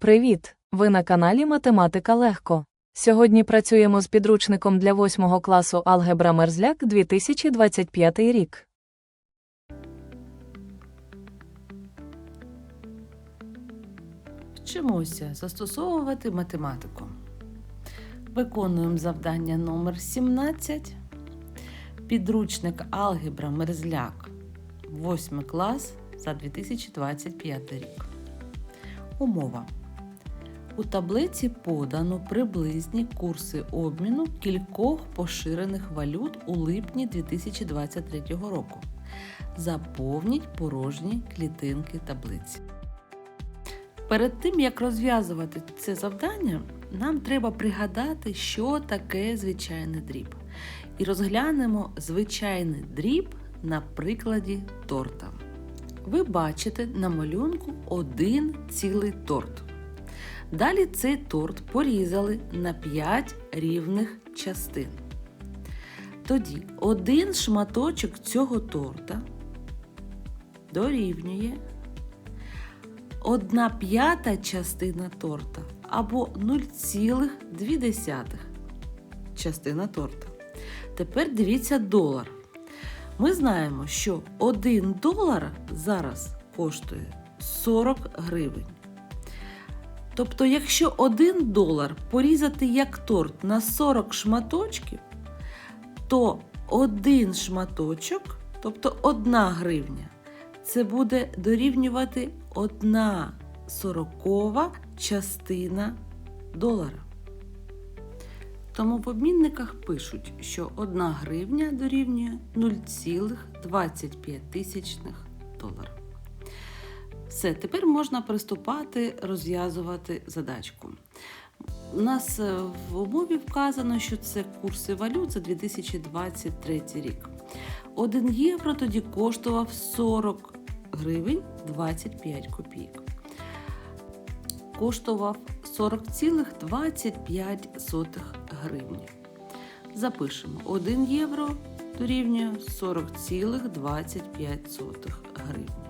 Привіт! Ви на каналі Математика Легко. Сьогодні працюємо з підручником для 8 класу Алгебра Мерзляк 2025 рік. Вчимося застосовувати математику. Виконуємо завдання номер 17. Підручник Алгебра Мерзляк 8 клас за 2025 рік. Умова. У таблиці подано приблизні курси обміну кількох поширених валют у липні 2023 року. Заповніть порожні клітинки таблиці. Перед тим, як розв'язувати це завдання, нам треба пригадати, що таке звичайний дріб. І розглянемо звичайний дріб на прикладі торта. Ви бачите на малюнку один цілий торт. Далі цей торт порізали на 5 рівних частин. Тоді один шматочок цього торта дорівнює Одна п'ята частина торта або 0,2 частина торта. Тепер дивіться долар. Ми знаємо, що 1 долар зараз коштує 40 гривень. Тобто, якщо 1 долар порізати як торт на 40 шматочків, то один шматочок, тобто 1 гривня, це буде дорівнювати одна сорокова частина долара. Тому в обмінниках пишуть, що 1 гривня дорівнює 0,25 долара. Все, тепер можна приступати розв'язувати задачку. У нас е, в умові вказано, що це курси валют за 2023 рік. 1 євро тоді коштував 40 гривень 25 копійок. Коштував 40,25 гривні. Запишемо 1 євро дорівнює 40,25 гривні.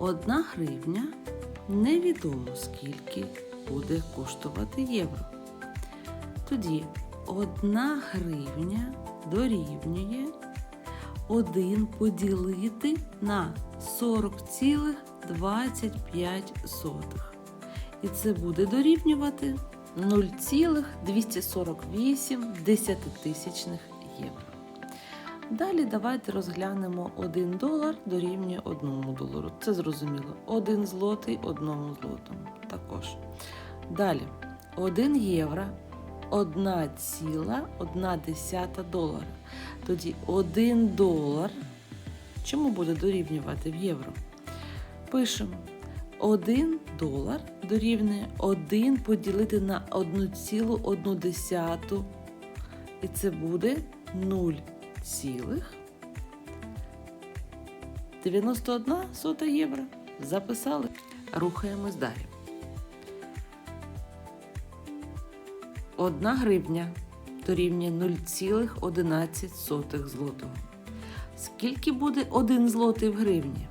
Одна гривня невідомо скільки буде коштувати євро. Тоді 1 гривня дорівнює 1 поділити на 40,25. І це буде дорівнювати 0,248 євро. Далі давайте розглянемо 1 долар дорівнює 1 долару. Це зрозуміло. 1 злотий 1 злотому. Також. Далі 1 євро 1,1 долара. Тоді 1 долар. Чому буде дорівнювати в євро? Пишемо 1 долар дорівнює 1 поділити на 1,1. І це буде 0 цілих 91 сота євро. Записали. Рухаємось далі. Одна гривня дорівнює 0,11 злотого. Скільки буде 1 злотий в гривні?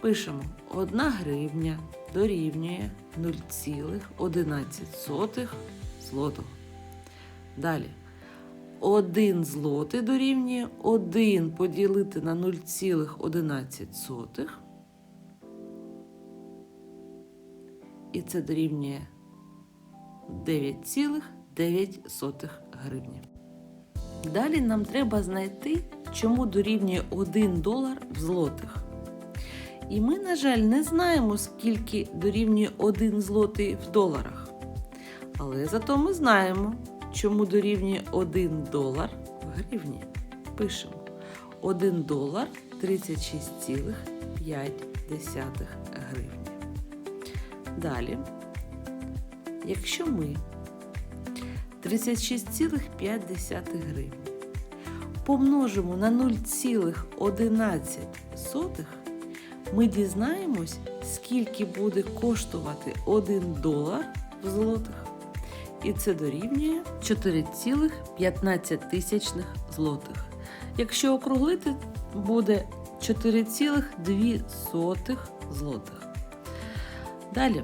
Пишемо 1 гривня дорівнює 0,11 злотого. Далі. 1 злотий дорівнює 1 поділити на 0,11. І це дорівнює 9,9 гривні. Далі нам треба знайти, чому дорівнює 1 долар в злотих. І ми, на жаль, не знаємо, скільки дорівнює 1 злотий в доларах. Але зато ми знаємо, чому дорівнює 1 долар в гривні. Пишемо 1 долар 36,5 гривні. Далі, якщо ми 36,5 гривні помножимо на 0,11, ми дізнаємось, скільки буде коштувати 1 долар в злотих. І це дорівнює 4,15 злотих. Якщо округлити, буде 4,2 злотих. Далі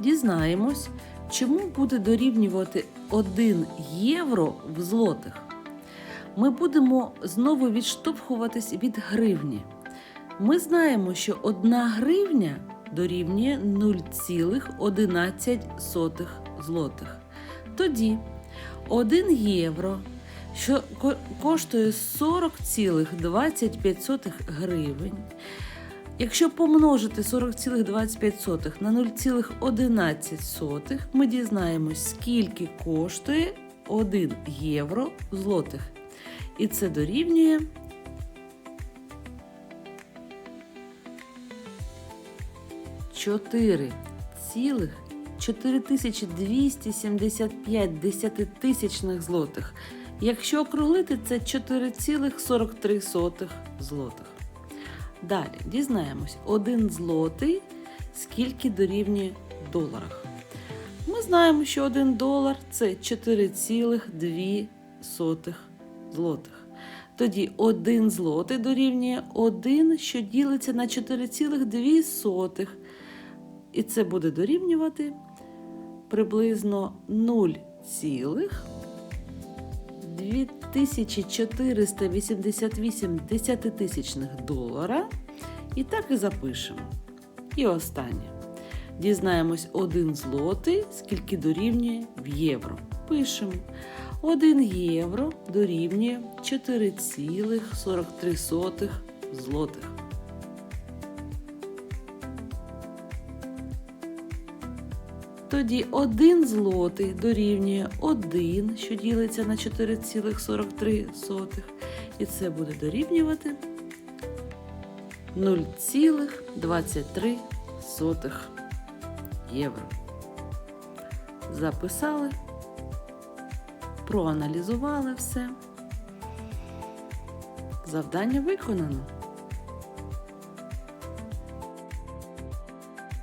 дізнаємось, чому буде дорівнювати 1 євро в злотих. Ми будемо знову відштовхуватись від гривні. Ми знаємо, що 1 гривня дорівнює 0,11 злотих. Тоді 1 євро, що коштує 40,25 гривень. Якщо помножити 40,25 на 0,11, ми дізнаємось, скільки коштує 1 євро злотих. І це дорівнює 4 цілих 4275 десятитисячних злотих. Якщо округлити, це 4,43 злотих. Далі дізнаємось, один злотий скільки дорівнює доларах. Ми знаємо, що 1 долар це 4,2 злотих. Тоді 1 злотий дорівнює 1, що ділиться на 4,2. І це буде дорівнювати приблизно 0,2488 десятитисячних долара. І так і запишемо. І останнє. Дізнаємось 1 злотий, скільки дорівнює в євро. Пишемо. 1 євро дорівнює 4,43 злотих. Тоді 1 злотий дорівнює 1, що ділиться на 4,43. І це буде дорівнювати 0,23 євро. Записали, проаналізували все. Завдання виконано.